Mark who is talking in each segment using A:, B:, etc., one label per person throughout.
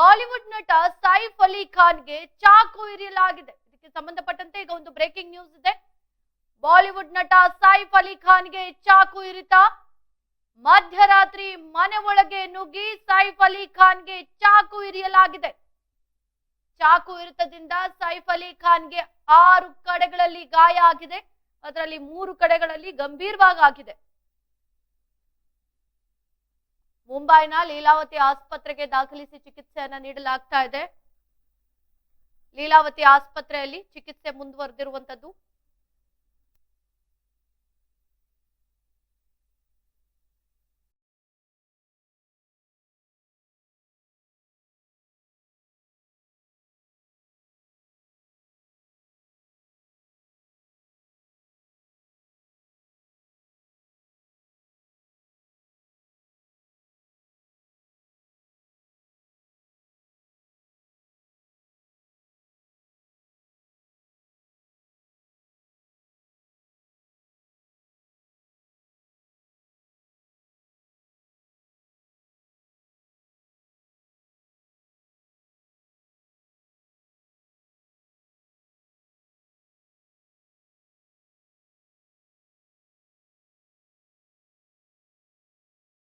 A: Bollywood ನಟ ಸೈಫ್ ಅಲಿ ಖಾನ್ಗೆ ಚಾಕು ಇರಿಯಲಾಗಿದೆ. ಇದಕ್ಕೆ ಸಂಬಂಧಪಟ್ಟಂತೆ ಈಗ ಒಂದು ಬ್ರೇಕಿಂಗ್ ನ್ಯೂಸ್ ಇದೆ. ಬಾಲಿವುಡ್ ನಟ ಸೈಫ್ ಅಲಿ ಖಾನ್ಗೆ ಚಾಕು ಇರಿತ. ಮಧ್ಯರಾತ್ರಿ ಮನೆ ಒಳಗೆ ನುಗ್ಗಿ ಸೈಫ್ ಅಲಿ ಖಾನ್ಗೆ ಚಾಕು ಇರಿಯಲಾಗಿದೆ. ಚಾಕು ಇರಿತದಿಂದ ಸೈಫ್ ಅಲಿ ಖಾನ್ಗೆ ಆರು ಕಡೆಗಳಲ್ಲಿ ಗಾಯ ಆಗಿದೆ. ಅದರಲ್ಲಿ ಮೂರು ಕಡೆಗಳಲ್ಲಿ ಗಂಭೀರವಾಗಿ ಆಗಿದೆ. ಮುಂಬೈನ ಲೀಲಾವತಿ ಆಸ್ಪತ್ರೆಗೆ ದಾಖಲಿಸಿ ಚಿಕಿತ್ಸೆಯನ್ನ ನೀಡಲಾಗ್ತಾ ಇದೆ. ಲೀಲಾವತಿ ಆಸ್ಪತ್ರೆಯಲ್ಲಿ ಚಿಕಿತ್ಸೆ ಮುಂದುವರೆದಿರುವಂತದ್ದು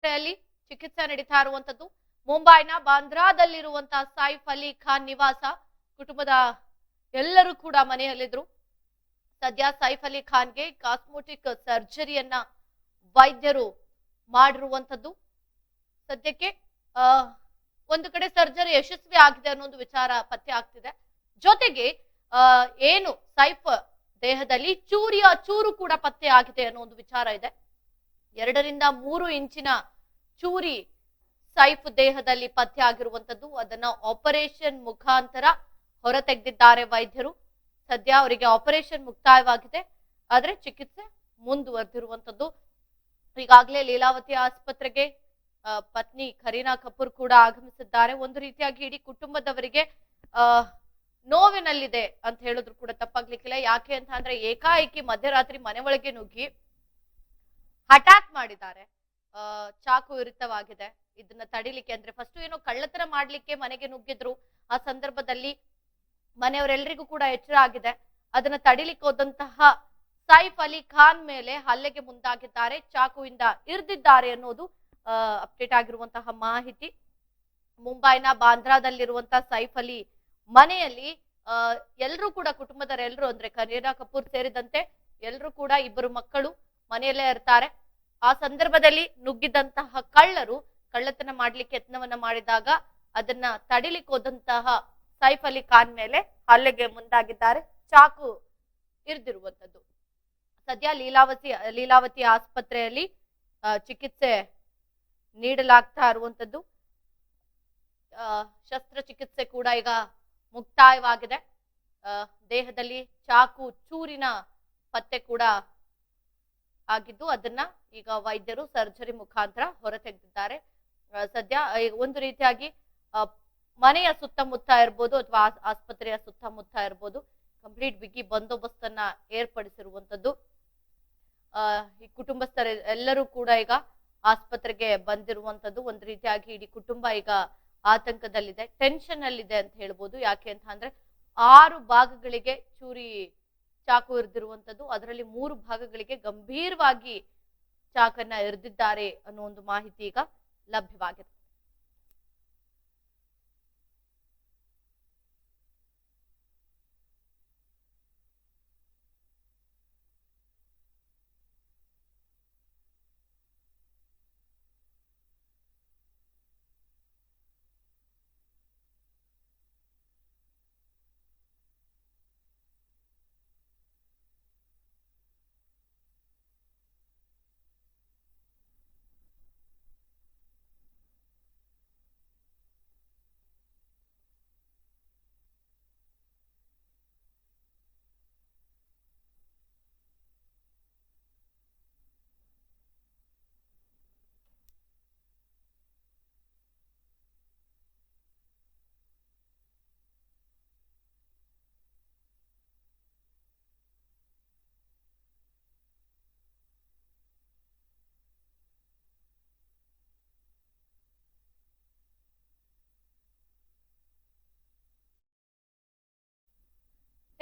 A: ಆಸ್ಪತ್ರೆಯಲ್ಲಿ ಚಿಕಿತ್ಸೆ ನಡೀತಾ ಇರುವಂತದ್ದು. ಮುಂಬೈನ ಬಾಂದ್ರಾದಲ್ಲಿರುವಂತಹ ಸೈಫ್ ಅಲಿ ಖಾನ್ ನಿವಾಸ ಕುಟುಂಬದ ಎಲ್ಲರೂ ಕೂಡ ಮನೆಯಲ್ಲಿದ್ರು. ಸದ್ಯ ಸೈಫ್ ಅಲಿ ಖಾನ್ಗೆ ಕಾಸ್ಮೋಟಿಕ್ ಸರ್ಜರಿಯನ್ನ ವೈದ್ಯರು ಮಾಡಿರುವಂತದ್ದು. ಸದ್ಯಕ್ಕೆ ಒಂದು ಕಡೆ ಸರ್ಜರಿ ಯಶಸ್ವಿ ಆಗಿದೆ ಅನ್ನೋ ವಿಚಾರ ಪತ್ತೆ ಆಗ್ತಿದೆ. ಜೊತೆಗೆ ಏನು ಸೈಫ್ ದೇಹದಲ್ಲಿ ಚೂರಿಯ ಚೂರು ಕೂಡ ಪತ್ತೆ ಆಗಿದೆ ಅನ್ನೋ ಒಂದು ವಿಚಾರ ಇದೆ. ಎರಡರಿಂದ ಮೂರು ಇಂಚಿನ ಚೂರಿ ಸೈಫ್ ದೇಹದಲ್ಲಿ ಪತ್ತೆ ಆಗಿರುವಂತದ್ದು ಅದನ್ನ ಆಪರೇಷನ್ ಮುಖಾಂತರ ಹೊರತೆಗೆದಿದ್ದಾರೆ ವೈದ್ಯರು. ಸದ್ಯ ಅವರಿಗೆ ಆಪರೇಷನ್ ಮುಕ್ತಾಯವಾಗಿದೆ. ಆದ್ರೆ ಚಿಕಿತ್ಸೆ ಮುಂದುವರೆದಿರುವಂತದ್ದು ಈಗಾಗಲೇ ಲೀಲಾವತಿ ಆಸ್ಪತ್ರೆಗೆ ಪತ್ನಿ ಕರೀನಾ ಕಪೂರ್ ಕೂಡ ಆಗಮಿಸಿದ್ದಾರೆ. ಒಂದು ರೀತಿಯಾಗಿ ಇಡೀ ಕುಟುಂಬದವರಿಗೆ, ಆ, ನೋವಿನಲ್ಲಿದೆ ಅಂತ ಹೇಳಿದ್ರು ಕೂಡ ತಪ್ಪಾಗ್ಲಿಕ್ಕಿಲ್ಲ. ಯಾಕೆ ಅಂತ ಅಂದ್ರೆ ಏಕಾಏಕಿ ಮಧ್ಯರಾತ್ರಿ ಮನೆ ಒಳಗೆ ನುಗ್ಗಿ ಅಟ್ಯಾಕ್ ಮಾಡಿದ್ದಾರೆ. ಚಾಕು ಇರಿತವಾಗಿದೆ ಇದನ್ನ ತಡಿಲಿಕ್ಕೆ ಅಂದ್ರೆ ಫಸ್ಟ್ ಏನೋ ಕಳ್ಳತನ ಮಾಡ್ಲಿಕ್ಕೆ ಮನೆಗೆ ನುಗ್ಗಿದ್ರು. ಆ ಸಂದರ್ಭದಲ್ಲಿ ಮನೆಯವರೆಲ್ಲರಿಗೂ ಕೂಡ ಎಚ್ಚರ ಆಗಿದೆ. ಅದನ್ನ ತಡಿಲಿಕ್ಕೆ ಹೋದಂತಹ ಸೈಫ್ ಅಲಿ ಖಾನ್ ಮೇಲೆ ಹಲ್ಲೆಗೆ ಮುಂದಾಗಿದ್ದಾರೆ. ಚಾಕುವಿಂದ ಇರ್ದಿದ್ದಾರೆ ಅನ್ನೋದು ಅಪ್ಡೇಟ್ ಆಗಿರುವಂತಹ ಮಾಹಿತಿ. ಮುಂಬೈನ ಬಾಂದ್ರಾದಲ್ಲಿರುವಂತಹ ಸೈಫ್ ಅಲಿ ಮನೆಯಲ್ಲಿ ಅಹ್ ಎಲ್ಲರೂ ಕೂಡ ಕುಟುಂಬದವರೆಲ್ಲರೂ ಅಂದ್ರೆ ಕರೀನಾ ಕಪೂರ್ ಸೇರಿದಂತೆ ಎಲ್ಲರೂ ಕೂಡ ಇಬ್ಬರು ಮಕ್ಕಳು ಮನೆಯಲ್ಲೇ ಇರ್ತಾರೆ. ಆ ಸಂದರ್ಭದಲ್ಲಿ ನುಗ್ಗಿದಂತಹ ಕಳ್ಳರು ಕಳ್ಳತನ ಮಾಡ್ಲಿಕ್ಕೆ ಯತ್ನವನ್ನ ಮಾಡಿದಾಗ ಅದನ್ನ ತಡಿಲಿಕ್ಕೆ ಹೋದಂತಹ ಸೈಫ್ ಅಲಿ ಖಾನ್ ಮೇಲೆ ಹಲ್ಲೆಗೆ ಮುಂದಾಗಿದ್ದಾರೆ. ಚಾಕು ಇರ್ದಿರುವಂತದ್ದು ಸದ್ಯ ಲೀಲಾವತಿ ಲೀಲಾವತಿ ಆಸ್ಪತ್ರೆಯಲ್ಲಿ ಚಿಕಿತ್ಸೆ ನೀಡಲಾಗ್ತಾ ಇರುವಂತದ್ದು ಶಸ್ತ್ರಚಿಕಿತ್ಸೆ ಕೂಡ ಈಗ ಮುಕ್ತಾಯವಾಗಿದೆ. ದೇಹದಲ್ಲಿ ಚಾಕು, ಚೂರಿನ ಪತ್ತೆ ಕೂಡ ಆಗಿದ್ದು ಅದನ್ನ ಈಗ ವೈದ್ಯರು ಸರ್ಜರಿ ಮುಖಾಂತರ ಹೊರತೆಗೆದಿದ್ದಾರೆ. ಸದ್ಯ ಒಂದು ರೀತಿಯಾಗಿ ಮನೆಯ ಸುತ್ತಮುತ್ತ ಇರ್ಬೋದು ಅಥವಾ ಆಸ್ಪತ್ರೆಯ ಸುತ್ತಮುತ್ತ ಇರ್ಬೋದು ಕಂಪ್ಲೀಟ್ ಬಿಗಿ ಬಂದೋಬಸ್ತನ್ನ ಏರ್ಪಡಿಸಿರುವಂತದ್ದು ಆ, ಈ ಕುಟುಂಬಸ್ಥರ, ಎಲ್ಲರೂ ಕೂಡ ಈಗ ಆಸ್ಪತ್ರೆಗೆ ಬಂದಿರುವಂತದ್ದು ಒಂದು ರೀತಿಯಾಗಿ ಇಡೀ ಕುಟುಂಬ ಈಗ ಆತಂಕದಲ್ಲಿದೆ ಟೆನ್ಷನ್ ಅಲ್ಲಿದೆ ಅಂತ ಹೇಳ್ಬೋದು. ಯಾಕೆ ಅಂತ ಅಂದ್ರೆ ಆರು ಭಾಗಗಳಿಗೆ ಚೂರಿ ಚಾಕು ಇರ್ದಿರುವಂತದ್ದು ಅದರಲ್ಲಿ ಮೂರು ಭಾಗಗಳಿಗೆ ಗಂಭೀರವಾಗಿ ಚಾಕನ್ನ ಇರ್ದಿದ್ದಾರೆ ಅನ್ನೋ ಒಂದು ಮಾಹಿತಿ ಈಗ ಲಭ್ಯವಾಗಿದೆ.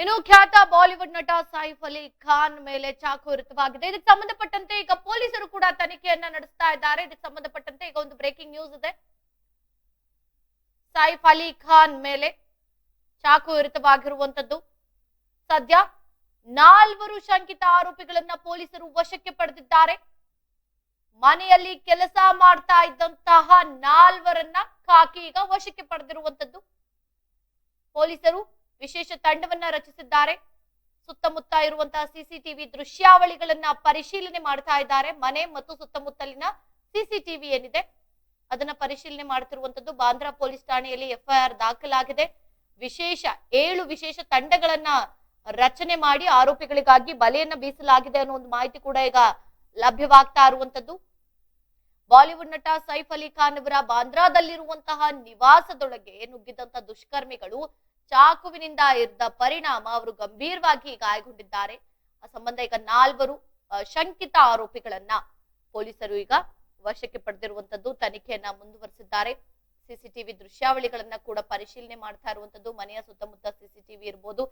A: ಇನ್ನು ಖ್ಯಾತ ಬಾಲಿವುಡ್ ನಟ ಸೈಫ್ ಅಲಿ ಖಾನ್ ಮೇಲೆ ಚಾಕು ಇರಿತವಾಗಿದೆ ಇದಕ್ಕೆ ಸಂಬಂಧಪಟ್ಟಂತೆ ಈಗ ಪೊಲೀಸರು ಕೂಡ ತನಿಖೆಯನ್ನ ನಡೆಸ್ತಾ ಇದ್ದಾರೆ. ಇದಕ್ಕೆ ಸಂಬಂಧಪಟ್ಟಂತೆ ಈಗ ಒಂದು ಬ್ರೇಕಿಂಗ್ ನ್ಯೂಸ್ ಇದೆ. ಸೈಫ್ ಅಲಿ ಖಾನ್ ಮೇಲೆ ಚಾಕು ಇರಿತವಾಗಿರುವಂತದ್ದು ಸದ್ಯ ನಾಲ್ವರು ಶಂಕಿತ ಆರೋಪಿಗಳನ್ನ ಪೊಲೀಸರು ವಶಕ್ಕೆ ಪಡೆದಿದ್ದಾರೆ. ಮನೆಯಲ್ಲಿ ಕೆಲಸ ಮಾಡ್ತಾ ಇದ್ದಂತಹ ನಾಲ್ವರನ್ನ ಖಾಕಿ ಈಗ ವಶಕ್ಕೆ ಪಡೆದಿರುವಂತದ್ದು. ಪೊಲೀಸರು ವಿಶೇಷ ತಂಡವನ್ನ ರಚಿಸಿದ್ದಾರೆ. ಸುತ್ತಮುತ್ತ ಇರುವಂತಹ ಸಿಸಿಟಿವಿ ದೃಶ್ಯಾವಳಿಗಳನ್ನ ಪರಿಶೀಲನೆ ಮಾಡ್ತಾ ಇದ್ದಾರೆ. ಮನೆ ಮತ್ತು ಸುತ್ತಮುತ್ತಲಿನ ಸಿಸಿಟಿವಿ ಏನಿದೆ, ಅದನ್ನ ಪರಿಶೀಲನೆ ಮಾಡುತ್ತಿರುವಂತದ್ದು ಬಾಂದ್ರಾ ಪೊಲೀಸ್ ಠಾಣೆಯಲ್ಲಿ ಎಫ್ಐಆರ್ ದಾಖಲಾಗಿದೆ. ವಿಶೇಷ ಏಳು ವಿಶೇಷ ತಂಡಗಳನ್ನ ರಚನೆ ಮಾಡಿ ಆರೋಪಿಗಳಿಗಾಗಿ ಬಲೆಯನ್ನ ಬೀಸಲಾಗಿದೆ ಅನ್ನೋ ಒಂದು ಮಾಹಿತಿ ಕೂಡ ಈಗ ಲಭ್ಯವಾಗ್ತಾ ಇರುವಂತದ್ದು ಬಾಲಿವುಡ್ ನಟ ಸೈಫ್ ಅಲಿ ಖಾನ್ ಅವರ ಬಾಂದ್ರಾದಲ್ಲಿರುವಂತಹ ನಿವಾಸದೊಳಗೆ ನುಗ್ಗಿದಂತ ದುಷ್ಕರ್ಮಿಗಳು ಚಾಕುವಿನಿಂದ ಇದ್ದ ಪರಿಣಾಮ ಅವರು ಗಂಭೀರವಾಗಿ ಗಾಯಗೊಂಡಿದ್ದಾರೆ. ಆ ಸಂಬಂಧ ಈಗ ನಾಲ್ವರು ಶಂಕಿತ ಆರೋಪಿಗಳನ್ನ ಪೊಲೀಸರು ಈಗ ವಶಕ್ಕೆ ಪಡೆದಿರುವಂತದ್ದು ತನಿಖೆಯನ್ನ ಮುಂದುವರಿಸಿದ್ದಾರೆ. ಸಿಸಿಟಿವಿ ದೃಶ್ಯಾವಳಿಗಳನ್ನ ಕೂಡ ಪರಿಶೀಲನೆ ಮಾಡ್ತಾ ಇರುವಂತದ್ದು, ಮನೆಯ ಸುತ್ತಮುತ್ತ ಸಿಸಿಟಿವಿ ಇರ್ಬೋದು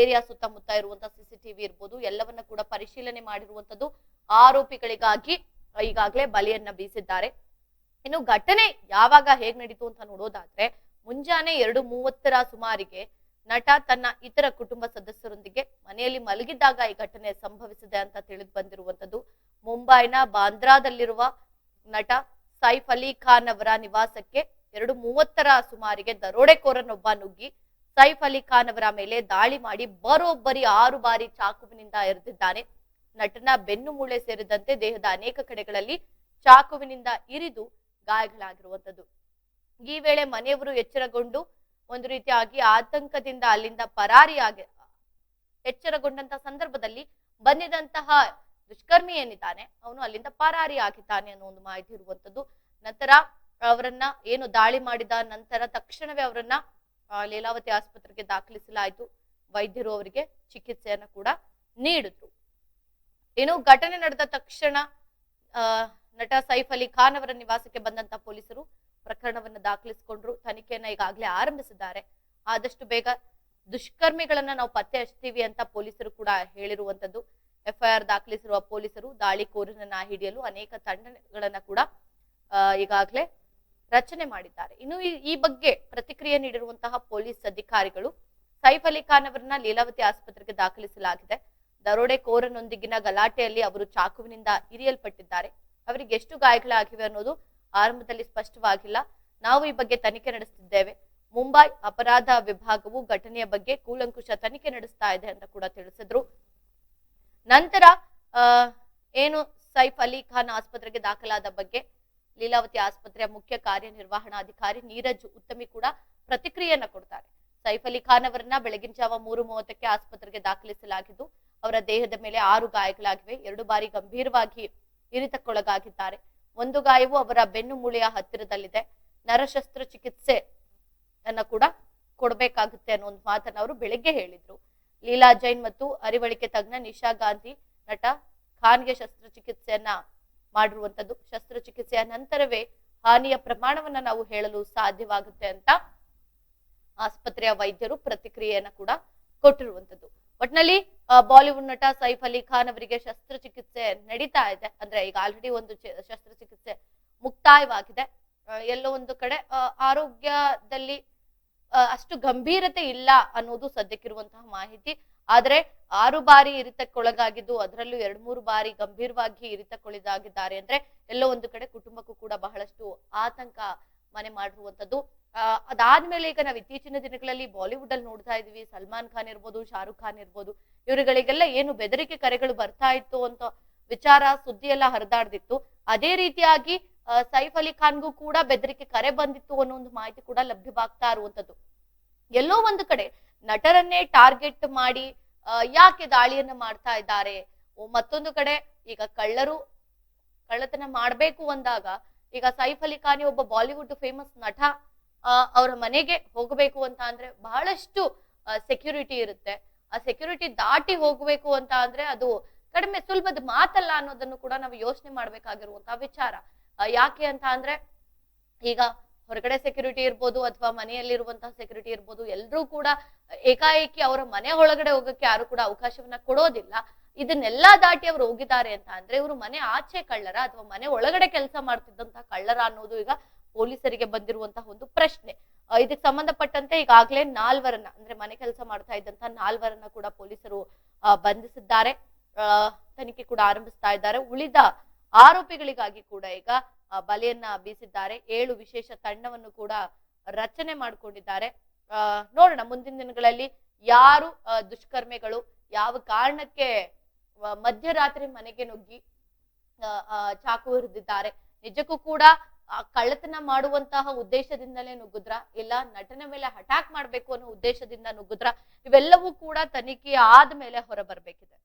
A: ಏರಿಯಾ ಸುತ್ತಮುತ್ತ ಇರುವಂತಹ ಸಿಸಿಟಿವಿ ಇರ್ಬೋದು, ಎಲ್ಲವನ್ನ ಕೂಡ ಪರಿಶೀಲನೆ ಮಾಡಿರುವಂತದ್ದು ಆರೋಪಿಗಳಿಗಾಗಿ ಈಗಾಗಲೇ ಬಲಿಯನ್ನ ಬೀಸಿದ್ದಾರೆ. ಇನ್ನು ಘಟನೆ ಯಾವಾಗ ಹೇಗ್ ನಡೀತು ಅಂತ ನೋಡೋದಾದ್ರೆ ಮುಂಜಾನೆ ಎರಡು ಮೂವತ್ತರ ಸುಮಾರಿಗೆ ನಟ ತನ್ನ ಇತರ ಕುಟುಂಬ ಸದಸ್ಯರೊಂದಿಗೆ ಮನೆಯಲ್ಲಿ ಮಲಗಿದ್ದಾಗ ಈ ಘಟನೆ ಸಂಭವಿಸಿದೆ ಅಂತ ತಿಳಿದು ಬಂದಿರುವಂತದ್ದು ಮುಂಬೈನ ಬಾಂದ್ರಾದಲ್ಲಿರುವ ನಟ ಸೈಫ್ ಅಲಿ ಖಾನ್ ಅವರ ನಿವಾಸಕ್ಕೆ ಎರಡು ಮೂವತ್ತರ ಸುಮಾರಿಗೆ ದರೋಡೆಕೋರನೊಬ್ಬ ನುಗ್ಗಿ ಸೈಫ್ ಅಲಿ ಖಾನ್ ಅವರ ಮೇಲೆ ದಾಳಿ ಮಾಡಿ ಬರೋಬ್ಬರಿ ಆರು ಬಾರಿ ಚಾಕುವಿನಿಂದ ಎರೆದಿದ್ದಾನೆ. ನಟನ ಬೆನ್ನು ಮೂಳೆ ಸೇರಿದಂತೆ ದೇಹದ ಅನೇಕ ಕಡೆಗಳಲ್ಲಿ ಚಾಕುವಿನಿಂದ ಇರಿದು ಗಾಯಗಳಾಗಿರುವಂತದ್ದು ಈ ವೇಳೆ ಮನೆಯವರು ಎಚ್ಚರಗೊಂಡು ಒಂದು ರೀತಿಯಾಗಿ ಆತಂಕದಿಂದ ಅಲ್ಲಿಂದ ಪರಾರಿಯಾಗಿ ಎಚ್ಚರಗೊಂಡಂತ ಸಂದರ್ಭದಲ್ಲಿ ಬಂದಿದಂತಹ ದುಷ್ಕರ್ಮಿ ಏನಿದ್ದಾನೆ, ಅವನು ಅಲ್ಲಿಂದ ಪರಾರಿ ಆಗಿದ್ದಾನೆ ಅನ್ನೋ ಒಂದು ಮಾಹಿತಿ ಇರುವಂತದ್ದು ನಂತರ ಅವರನ್ನ ಏನು ದಾಳಿ ಮಾಡಿದ ನಂತರ ತಕ್ಷಣವೇ ಅವರನ್ನ ಲೀಲಾವತಿ ಆಸ್ಪತ್ರೆಗೆ ದಾಖಲಿಸಲಾಯಿತು. ವೈದ್ಯರು ಅವರಿಗೆ ಚಿಕಿತ್ಸೆಯನ್ನ ಕೂಡ ನೀಡಿದ್ರು. ಏನು ಘಟನೆ ನಡೆದ ತಕ್ಷಣ ನಟ ಸೈಫ್ ಅಲಿ ಖಾನ್ ಅವರ ನಿವಾಸಕ್ಕೆ ಬಂದಂತ ಪೊಲೀಸರು ಪ್ರಕರಣವನ್ನ ದಾಖಲಿಸಿಕೊಂಡ್ರು, ತನಿಖೆಯನ್ನ ಈಗಾಗಲೇ ಆರಂಭಿಸಿದ್ದಾರೆ. ಆದಷ್ಟು ಬೇಗ ದುಷ್ಕರ್ಮಿಗಳನ್ನ ನಾವು ಪತ್ತೆ ಹಚ್ತೀವಿ ಅಂತ ಪೊಲೀಸರು ಕೂಡ ಹೇಳಿರುವಂತದ್ದು ಎಫ್ಐಆರ್ ದಾಖಲಿಸಿರುವ ಪೊಲೀಸರು ದಾಳಿಕೋರನನ್ನ ಹಿಡಿಯಲು ಅನೇಕ ತಂಡಗಳನ್ನ ಕೂಡ ಈಗಾಗಲೇ ರಚನೆ ಮಾಡಿದ್ದಾರೆ. ಇನ್ನು ಈ- ಬಗ್ಗೆ ಪ್ರತಿಕ್ರಿಯೆ ನೀಡಿರುವಂತಹ ಪೊಲೀಸ್ ಅಧಿಕಾರಿಗಳು, ಸೈಫ್ ಅಲಿ ಖಾನ್ ಅವರನ್ನ ಲೀಲಾವತಿ ಆಸ್ಪತ್ರೆಗೆ ದಾಖಲಿಸಲಾಗಿದೆ. ದರೋಡೆಕೋರನೊಂದಿಗಿನ ಗಲಾಟೆಯಲ್ಲಿ ಅವರು ಚಾಕುವಿನಿಂದ ಇರಿಯಲ್ಪಟ್ಟಿದ್ದಾರೆ. ಅವರಿಗೆ ಎಷ್ಟು ಗಾಯಗಳಾಗಿವೆ ಅನ್ನೋದು ಆರಂಭದಲ್ಲಿ ಸ್ಪಷ್ಟವಾಗಿಲ್ಲ. ನಾವು ಈ ಬಗ್ಗೆ ತನಿಖೆ ನಡೆಸುತ್ತಿದ್ದೇವೆ ಮುಂಬೈ ಅಪರಾಧ ವಿಭಾಗವು ಘಟನೆಯ ಬಗ್ಗೆ ಕೂಲಂಕುಷ ತನಿಖೆ ನಡೆಸ್ತಾ ಇದೆ ಅಂತ ಕೂಡ ತಿಳಿಸಿದ್ರು. ನಂತರ ಏನು ಸೈಫ್ ಅಲಿ ಖಾನ್ ಆಸ್ಪತ್ರೆಗೆ ದಾಖಲಾದ ಬಗ್ಗೆ ಲೀಲಾವತಿ ಆಸ್ಪತ್ರೆಯ ಮುಖ್ಯ ಕಾರ್ಯನಿರ್ವಹಣಾಧಿಕಾರಿ ನೀರಜ್ ಉತ್ತಮಿ ಕೂಡ ಪ್ರತಿಕ್ರಿಯೆಯನ್ನ ಕೊಡ್ತಾರೆ. ಸೈಫ್ ಅಲಿ ಖಾನ್ ಅವರನ್ನ ಬೆಳಗಿನ ಜಾವ ಮೂರು ಮೂವತ್ತಕ್ಕೆ ಆಸ್ಪತ್ರೆಗೆ ದಾಖಲಿಸಲಾಗಿದ್ದು, ಅವರ ದೇಹದ ಮೇಲೆ ಆರು ಗಾಯಗಳಾಗಿವೆ. ಎರಡು ಬಾರಿ ಗಂಭೀರವಾಗಿ ಇರಿತಕ್ಕೊಳಗಾಗಿದ್ದಾರೆ. ಒಂದು ಗಾಯವು ಅವರ ಬೆನ್ನು ಮೂಳೆಯ ಹತ್ತಿರದಲ್ಲಿದೆ. ನರಶಸ್ತ್ರ ಚಿಕಿತ್ಸೆ ಅನ್ನ ಕೂಡ ಕೊಡಬೇಕಾಗುತ್ತೆ ಅನ್ನೋ ಒಂದು ಮಾತನ್ನ ಅವರು ಬೆಳಿಗ್ಗೆ ಹೇಳಿದ್ರು. ಲೀಲಾ ಜೈನ್ ಮತ್ತು ಅರಿವಳಿಕೆ ತಜ್ಞ ನಿಶಾ ಗಾಂಧಿ ನಟ ಖಾನ್ಗೆ ಶಸ್ತ್ರಚಿಕಿತ್ಸೆಯನ್ನ ಮಾಡಿರುವಂತದ್ದು. ಶಸ್ತ್ರಚಿಕಿತ್ಸೆಯ ನಂತರವೇ ಹಾನಿಯ ಪ್ರಮಾಣವನ್ನ ನಾವು ಹೇಳಲು ಸಾಧ್ಯವಾಗುತ್ತೆ ಅಂತ ಆಸ್ಪತ್ರೆಯ ವೈದ್ಯರು ಪ್ರತಿಕ್ರಿಯೆಯನ್ನ ಕೂಡ ಕೊಟ್ಟಿರುವಂತದ್ದು. ಒಟ್ನಲ್ಲಿ ಬಾಲಿವುಡ್ ನಟ ಸೈಫ್ ಅಲಿ ಖಾನ್ ಅವರಿಗೆ ಶಸ್ತ್ರಚಿಕಿತ್ಸೆ ನಡೀತಾ ಇದೆ. ಅಂದ್ರೆ ಈಗ ಆಲ್ರೆಡಿ ಒಂದು ಶಸ್ತ್ರಚಿಕಿತ್ಸೆ ಮುಕ್ತಾಯವಾಗಿದೆ. ಎಲ್ಲೋ ಒಂದು ಕಡೆ ಆರೋಗ್ಯದಲ್ಲಿ ಅಷ್ಟು ಗಂಭೀರತೆ ಇಲ್ಲ ಅನ್ನೋದು ಸದ್ಯಕ್ಕಿರುವಂತಹ ಮಾಹಿತಿ. ಆದ್ರೆ, ಆರು ಬಾರಿ ಇರಿತಕ್ಕೊಳಗಾಗಿದ್ದು, ಅದರಲ್ಲೂ ಎರಡ್ ಮೂರು ಬಾರಿ ಗಂಭೀರವಾಗಿ ಇರಿತಕ್ಕೊಳಗಾಗಿದ್ದಾರೆ ಅಂದ್ರೆ ಎಲ್ಲೋ ಒಂದು ಕಡೆ ಕುಟುಂಬಕ್ಕೂ ಕೂಡ ಬಹಳಷ್ಟು ಆತಂಕ ಮನೆ ಮಾಡಿರುವಂತದ್ದು ಅದಾದ್ಮೇಲೆ ಈಗ ನಾವು ಇತ್ತೀಚಿನ ದಿನಗಳಲ್ಲಿ ಬಾಲಿವುಡ್ ಅಲ್ಲಿ ನೋಡ್ತಾ ಇದೀವಿ. ಸಲ್ಮಾನ್ ಖಾನ್ ಇರ್ಬೋದು, ಶಾರುಖ್ ಖಾನ್ ಇರ್ಬೋದು, ಇವರುಗಳಿಗೆಲ್ಲ ಏನು ಬೆದರಿಕೆ ಕರೆಗಳು ಬರ್ತಾ ಇತ್ತು ಅಂತ ವಿಚಾರ ಸುದ್ದಿ ಎಲ್ಲ ಹರಿದಾಡ್ದಿತ್ತು. ಅದೇ ರೀತಿಯಾಗಿ ಸೈಫ್ ಅಲಿ ಖಾನ್ಗೂ ಕೂಡ ಬೆದರಿಕೆ ಕರೆ ಬಂದಿತ್ತು ಅನ್ನೋ ಒಂದು ಮಾಹಿತಿ ಕೂಡ ಲಭ್ಯವಾಗ್ತಾ ಇರುವಂತದ್ದು. ಎಲ್ಲೋ ಒಂದು ಕಡೆ ನಟರನ್ನೇ ಟಾರ್ಗೆಟ್ ಮಾಡಿ ಯಾಕೆ ದಾಳಿಯನ್ನ ಮಾಡ್ತಾ ಇದ್ದಾರೆ? ಮತ್ತೊಂದು ಕಡೆ ಈಗ ಕಳ್ಳರು ಕಳ್ಳತನ ಮಾಡ್ಬೇಕು ಅಂದಾಗ ಈಗ ಸೈಫ್ ಅಲಿ ಖಾನ್ ಒಬ್ಬ ಬಾಲಿವುಡ್ ಫೇಮಸ್ ನಟ ಅವರ ಮನೆಗೆ ಹೋಗಬೇಕು ಅಂತ ಅಂದ್ರೆ ಬಹಳಷ್ಟು ಸೆಕ್ಯೂರಿಟಿ ಇರುತ್ತೆ. ಆ ಸೆಕ್ಯೂರಿಟಿ ದಾಟಿ ಹೋಗ್ಬೇಕು ಅಂತ ಅಂದ್ರೆ ಅದು ಕಡಿಮೆ ಸುಲಭದ ಮಾತಲ್ಲ ಅನ್ನೋದನ್ನು ಕೂಡ ನಾವು ಯೋಚನೆ ಮಾಡ್ಬೇಕಾಗಿರುವಂತಹ ವಿಚಾರ. ಯಾಕೆ ಅಂತ ಅಂದ್ರೆ ಈಗ ಹೊರಗಡೆ ಸೆಕ್ಯೂರಿಟಿ ಇರ್ಬೋದು ಅಥವಾ ಮನೆಯಲ್ಲಿರುವಂತಹ ಸೆಕ್ಯೂರಿಟಿ ಇರ್ಬೋದು ಎಲ್ಲರೂ ಕೂಡ ಏಕಾಏಕಿ ಅವರ ಮನೆ ಒಳಗಡೆ ಹೋಗಕ್ಕೆ ಯಾರು ಕೂಡ ಅವಕಾಶವನ್ನ ಕೊಡೋದಿಲ್ಲ. ಇದನ್ನೆಲ್ಲ ದಾಟಿ ಅವರು ಹೋಗಿದ್ದಾರೆ ಅಂತ ಅಂದ್ರೆ ಇವರು ಮನೆ ಆಚೆ ಕಳ್ಳರ ಅಥವಾ ಮನೆ ಒಳಗಡೆ ಕೆಲಸ ಮಾಡ್ತಿದ್ದಂತಹ ಕಳ್ಳರ ಅನ್ನೋದು ಈಗ ಪೊಲೀಸರಿಗೆ ಬಂದಿರುವಂತಹ ಒಂದು ಪ್ರಶ್ನೆ. ಇದಕ್ಕೆ ಸಂಬಂಧಪಟ್ಟಂತೆ ಈಗಾಗಲೇ ನಾಲ್ವರನ್ನ, ಅಂದ್ರೆ ಮನೆ ಕೆಲಸ ಮಾಡ್ತಾ ಇದ್ದಂತಹ ನಾಲ್ವರನ್ನ ಕೂಡ ಪೊಲೀಸರು ಬಂಧಿಸಿದ್ದಾರೆ. ತನಿಖೆ ಕೂಡ ಆರಂಭಿಸ್ತಾ ಇದ್ದಾರೆ. ಉಳಿದ ಆರೋಪಿಗಳಿಗಾಗಿ ಕೂಡ ಈಗ ಬಲೆಯನ್ನ ಬೀಸಿದ್ದಾರೆ. ಏಳು ವಿಶೇಷ ತಂಡವನ್ನು ಕೂಡ ರಚನೆ ಮಾಡಿಕೊಂಡಿದ್ದಾರೆ. ನೋಡೋಣ, ಮುಂದಿನ ದಿನಗಳಲ್ಲಿ ಯಾರು ದುಷ್ಕರ್ಮಿಗಳು, ಯಾವ ಕಾರಣಕ್ಕೆ ಮಧ್ಯರಾತ್ರಿ ಮನೆಗೆ ನುಗ್ಗಿ ಚಾಕು ಹಿಡಿದಿದ್ದಾರೆ ನಿಜಕ್ಕೂ ಕೂಡ ಕಳ್ಳತನ ಮಾಡುವಂತಹ ಉದ್ದೇಶದಿಂದಲೇ ನುಗ್ಗುದ್ರ? ಇಲ್ಲ ನಟನ ಮೇಲೆ ಅಟ್ಯಾಕ್ ಮಾಡ್ಬೇಕು ಅನ್ನೋ ಉದ್ದೇಶದಿಂದ ನುಗ್ಗುದ್ರ? ಇವೆಲ್ಲವೂ ಕೂಡ ತನಿಖೆ ಆದ್ಮೇಲೆ ಹೊರ ಬರ್ಬೇಕಿದೆ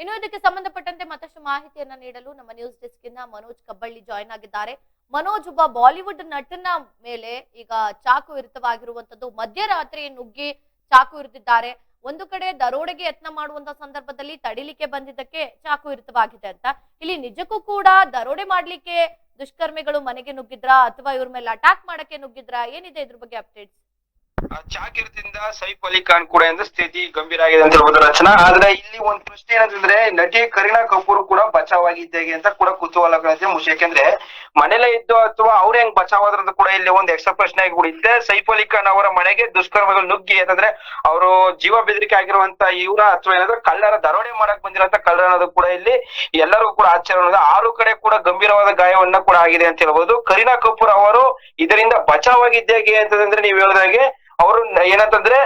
A: ಇನ್ನು ಇದಕ್ಕೆ ಸಂಬಂಧಪಟ್ಟಂತೆ ಮತ್ತಷ್ಟು ಮಾಹಿತಿಯನ್ನ ನೀಡಲು ನಮ್ಮ ನ್ಯೂಸ್ ಡೆಸ್ಕ್ ಇಂದ ಮನೋಜ್ ಕಬ್ಬಳ್ಳಿ ಜಾಯ್ನ್ ಆಗಿದ್ದಾರೆ. ಮನೋಜ್, ಒಬ್ಬ ಬಾಲಿವುಡ್ ನಟನ ಮೇಲೆ ಈಗ ಚಾಕು ಇರಿತವಾಗಿರುವಂತದ್ದು ಮಧ್ಯರಾತ್ರಿ ನುಗ್ಗಿ ಚಾಕು ಇರಿದಿದ್ದಾರೆ. ಒಂದು ಕಡೆ ದರೋಡೆಗೆ ಯತ್ನ ಮಾಡುವಂತ ಸಂದರ್ಭದಲ್ಲಿ ತಡಿಲಿಕ್ಕೆ ಬಂದಿದ್ದಕ್ಕೆ ಚಾಕು ಇರಿತವಾಗಿದೆ ಅಂತ. ಇಲ್ಲಿ ನಿಜಕ್ಕೂ ಕೂಡ ದರೋಡೆ ಮಾಡ್ಲಿಕ್ಕೆ ದುಷ್ಕರ್ಮಿಗಳು ಮನೆಗೆ ನುಗ್ಗಿದ್ರಾ ಅಥವಾ ಇವ್ರ ಮೇಲೆ ಅಟ್ಯಾಕ್ ಮಾಡಕ್ಕೆ ನುಗ್ಗಿದ್ರಾ? ಏನಿದೆ ಇದ್ರ ಬಗ್ಗೆ ಅಪ್ಡೇಟ್ಸ್
B: ಆ ಚಾಕಿರದಿಂದ ಸೈಫ್ ಅಲಿ ಖಾನ್ ಕೂಡ ಎಂದು ಸ್ಥಿತಿ ಗಂಭೀರ ಆಗಿದೆ ಅಂತ ಹೇಳ್ಬೋದು ರಚನಾ. ಆದ್ರೆ ಇಲ್ಲಿ ಒಂದ್ ಪ್ರಶ್ನೆ ಏನಂತಂದ್ರೆ, ನಟಿ ಕರೀನಾ ಕಪೂರ್ ಕೂಡ ಬಚಾವ್ ಆಗಿದ್ದೇಗೆ ಅಂತ ಕೂಡ ಕುತೂಹಲ ಯಾಕೆಂದ್ರೆ ಮನೇಲೆ ಇದ್ದು ಅಥವಾ ಅವ್ರ ಹೆಂಗ್ ಬಚಾವ್ ಅಂತ ಕೂಡ ಇಲ್ಲಿ ಒಂದ್ ಎಕ್ಸ್ಟ್ರಾ ಪ್ರಶ್ನೆ ಆಗಿ ಕೂಡ ಇದ್ದೆ ಸೈಫ್ ಅಲಿ ಖಾನ್ ಅವರ ಮನೆಗೆ ದುಷ್ಕರ್ಮಗಳು ನುಗ್ಗಿ ಅಂತಂದ್ರೆ, ಅವರು ಜೀವ ಬೆದರಿಕೆ ಆಗಿರುವಂತ ಇವರ ಅಥವಾ ಏನಂದ್ರೆ ಕಳ್ಳರ ದರೋಡೆ ಮಾಡಕ್ ಬಂದಿರೋ ಕಳ್ಳರ ಅನ್ನೋದು ಕೂಡ ಇಲ್ಲಿ ಎಲ್ಲರಿಗೂ ಕೂಡ ಆಚರಣೆ ಆರು ಕಡೆ ಕೂಡ ಗಂಭೀರವಾದ ಗಾಯವನ್ನ ಕೂಡ ಆಗಿದೆ ಅಂತ ಹೇಳ್ಬೋದು. ಕರೀನಾ ಕಪೂರ್ ಅವರು ಇದರಿಂದ ಬಚಾವ್ ಬಚಾವಾಗಿದ್ದೇಗೆ ಅಂತಂದ್ರೆ ನೀವು ಹೇಳಿದಾಗೆ ಅವರು ಏನಂತಂದ್ರೆ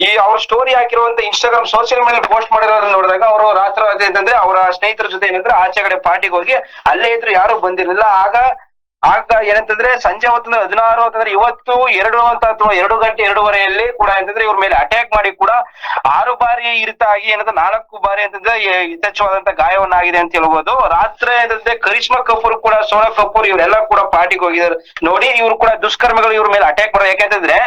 B: ಈ ಅವ್ರ ಸ್ಟೋರಿ ಹಾಕಿರುವಂತ ಇನ್ಸ್ಟಾಗ್ರಾಮ್ ಸೋಷಿಯಲ್ ಮೀಡಿಯಾ ಪೋಸ್ಟ್ ಮಾಡಿರೋದನ್ನ ನೋಡಿದಾಗ ಅವರು ರಾತ್ರಿ ಅಂತಂದ್ರೆ ಅವರ ಸ್ನೇಹಿತರ ಜೊತೆ ಏನಂದ್ರೆ ಆಚೆ ಕಡೆ ಪಾರ್ಟಿಗೆ ಹೋಗಿ ಅಲ್ಲೇ ಇದ್ರು ಯಾರು ಬಂದಿರಲಿಲ್ಲ. ಆಗ ಆಗ ಏನಂತಂದ್ರೆ ಸಂಜೆ ಹೊತ್ತು ಹದಿನಾರು ಅಂತಂದ್ರೆ ಇವತ್ತು ಎರಡು ಅಂತ ಅಥವಾ ಎರಡು ಗಂಟೆ ಎರಡೂವರೆಯಲ್ಲಿ ಕೂಡ ಏನಂತಂದ್ರೆ ಇವ್ರ ಮೇಲೆ ಅಟ್ಯಾಕ್ ಮಾಡಿ ಕೂಡ ಆರು ಬಾರಿ ಇರ್ತ ಆಗಿ ಏನಂದ್ರೆ ನಾಲ್ಕು ಬಾರಿ ಅಂತಂದ್ರೆ ಯಥೇಚ್ಛವಾದಂತ ಗಾಯವನ್ನಾಗಿದೆ ಅಂತ ಹೇಳ್ಬೋದು. ರಾತ್ರಿ ಏನಂದ್ರೆ ಕರಿಷ್ಮಾ ಕಪೂರ್ ಕೂಡ, ಸೋನಾ ಕಪೂರ್ ಇವರೆಲ್ಲ ಕೂಡ ಪಾರ್ಟಿಗೆ ಹೋಗಿದ್ದಾರೆ. ನೋಡಿ ಇವ್ರು ಕೂಡ ದುಷ್ಕರ್ಮಿಗಳು ಇವ್ರ ಮೇಲೆ ಅಟ್ಯಾಕ್ ಮಾಡೋದು ಯಾಕಂತಂದ್ರೆ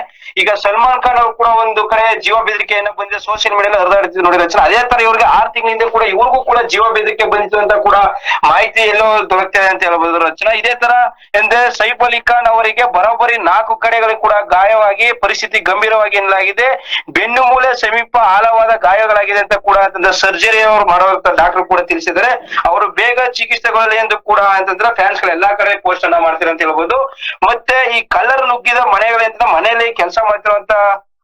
B: ಈಗ ಸಲ್ಮಾನ್ ಖಾನ್ ಅವರು ಕೂಡ ಒಂದು ಕಡೆ ಜೀವ ಬೆದರಿಕೆಯನ್ನ ಬಂದಿದೆ ಸೋಷಿಯಲ್ ಮೀಡಿಯಾ ಹರಿದಾಡ್ತಿದ್ರು ನೋಡಿ ರಚನಾ ಅದೇ ತರ ಇವ್ರಿಗೆ ಆರು ತಿಂಗಳಿಂದ ಕೂಡ ಇವ್ರಿಗೂ ಕೂಡ ಜೀವ ಬೆದರಿಕೆ ಬಂದಿತ್ತು ಅಂತ ಕೂಡ ಮಾಹಿತಿ ಎಲ್ಲೋ ದೊರಕ್ತಿದೆ ಅಂತ ಹೇಳ್ಬೋದು ರಚನಾ ಇದೇ ತರ ಎಂದ್ರೆ ಸೈಫ್ ಅಲಿ ಖಾನ್ ಅವರಿಗೆ ಬರೋಬ್ಬರಿ ನಾಲ್ಕು ಕಡೆಗಳು ಕೂಡ ಗಾಯವಾಗಿ ಪರಿಸ್ಥಿತಿ ಗಂಭೀರವಾಗಿ ಎನ್ನಲಾಗಿದೆ. ಬೆನ್ನು ಮೂಲೆ ಸಮೀಪ ಆಳವಾದ ಗಾಯಗಳಾಗಿದೆ ಅಂತ ಕೂಡ ಸರ್ಜರಿ ಅವರು ಮಾಡುವಂತ ಡಾಕ್ಟರ್ ಕೂಡ ತಿಳಿಸಿದ್ದಾರೆ. ಅವರು ಬೇಗ ಚಿಕಿತ್ಸೆಗೊಳ್ಳಲಿ ಎಂದು ಕೂಡ ಅಂತಂದ್ರೆ ಫ್ಯಾನ್ಸ್ಗಳು ಎಲ್ಲಾ ಕಡೆ ಪೋಸ್ಟ್ ಅನ್ನ ಮಾಡ್ತಾರೆ ಅಂತ ಹೇಳ್ಬೋದು. ಮತ್ತೆ ಈ ಕಲ್ಲರ್ ನುಗ್ಗಿದ ಮನೆಗಳಿಂದ ಮನೆಯಲ್ಲಿ ಕೆಲಸ ಮಾಡ್ತಿರುವಂತ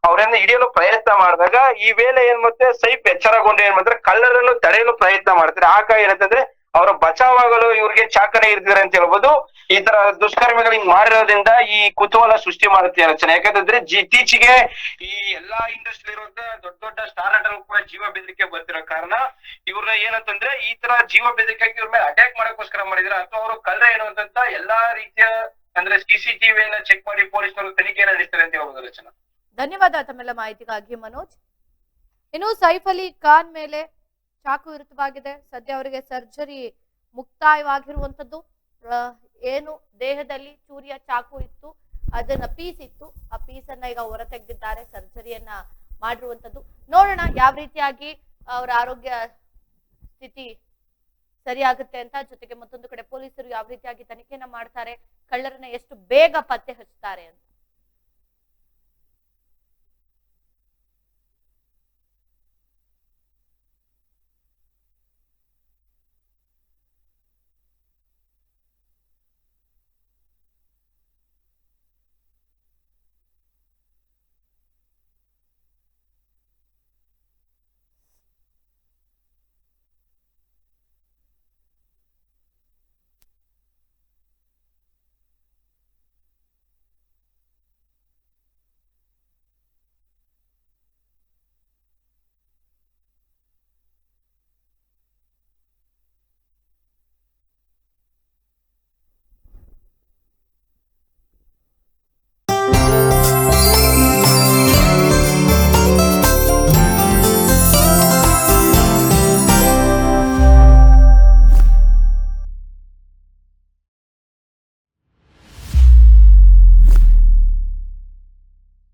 B: ಅವರನ್ನ ಹಿಡಿಯಲು ಪ್ರಯತ್ನ ಮಾಡಿದಾಗ ಈ ವೇಳೆ ಏನ್ ಮತ್ತೆ ಸೈಫ್ ಎಚ್ಚರಗೊಂಡು ಏನ್ ಮಾಡ್ತಾರೆ ಕಳ್ಳರನ್ನು ತಡೆಯಲು ಪ್ರಯತ್ನ ಮಾಡ್ತಾರೆ. ಆಗ ಏನಂತಂದ್ರೆ, ಅವರ ಬಚಾವಾಗಲು ಇವ್ರಿಗೆ ಚಾಕನೆ ಇರ್ತಿದ್ದಾರೆ ಅಂತ ಹೇಳ್ಬೋದು. ಈ ತರ ದುಷ್ಕರ್ಮಿಗಳು ಹಿಂಗ್ ಮಾಡಿರೋದ್ರಿಂದ ಈ ಕುತೂಹಲ ಸೃಷ್ಟಿ ಮಾಡುತ್ತೆ ರಚನೆ. ಯಾಕಂತಂದ್ರೆ ಇತ್ತೀಚೆಗೆ ಈ ಎಲ್ಲಾ ಇಂಡಸ್ಟ್ರಿ ಇರುವಂತ ದೊಡ್ಡ ದೊಡ್ಡ ಸ್ಟಾರ್ ನಟರು ಕೂಡ ಜೀವ ಬೆದರಿಕೆ ಬರ್ತಿರೋ ಕಾರಣ ಇವ್ರನ್ನ ಏನಂತಂದ್ರೆ ಈ ತರ ಜೀವ ಬೆದರಿಕೆ ಇವ್ರ ಮೇಲೆ ಅಟ್ಯಾಕ್ ಮಾಡಕ್ಕೋಸ್ಕರ ಮಾಡಿದ್ರ. ಅಥವಾ ಅವರು ಕಲ್ರೆ ಏನು ಅಂತ ಎಲ್ಲಾ ರೀತಿಯ ಅಂದ್ರೆ ಸಿಸಿಟಿವಿಯನ್ನ ಚೆಕ್ ಮಾಡಿ ಪೊಲೀಸರು ತನಿಖೆ ನಡೆಸ್ತಾರೆ ಅಂತ ಹೇಳ್ಬೋದು ರಚನಾ.
A: ಧನ್ಯವಾದ ತಮ್ಮೆಲ್ಲ ಮಾಹಿತಿಗಾಗಿ, ಮನೋಜ್. ಇನ್ನು ಸೈಫ್ ಅಲಿ ಖಾನ್ ಮೇಲೆ ಚಾಕು ಇರುತ್ತವಾಗಿದೆ ಸದ್ಯ ಅವರಿಗೆ ಸರ್ಜರಿ ಮುಕ್ತಾಯವಾಗಿರುವಂತದ್ದು ಏನು ದೇಹದಲ್ಲಿ ಚೂರಿಯ ಚಾಕು ಇತ್ತು, ಅದನ್ನ ಪೀಸ್ ಇತ್ತು ಆ ಪೀಸ್ ಅನ್ನ ಈಗ ಹೊರ ತೆಗೆದಿದ್ದಾರೆ ಸರ್ಜರಿಯನ್ನ ಮಾಡಿರುವಂತದ್ದು ನೋಡೋಣ ಯಾವ ರೀತಿಯಾಗಿ ಅವರ ಆರೋಗ್ಯ ಸ್ಥಿತಿ ಸರಿಯಾಗುತ್ತೆ ಅಂತ. ಜೊತೆಗೆ ಮತ್ತೊಂದು ಕಡೆ ಪೊಲೀಸರು ಯಾವ ರೀತಿಯಾಗಿ ತನಿಖೆಯನ್ನ ಮಾಡ್ತಾರೆ, ಕಳ್ಳರನ್ನ ಎಷ್ಟು ಬೇಗ ಪತ್ತೆ ಹಚ್ತಾರೆ ಅಂತ.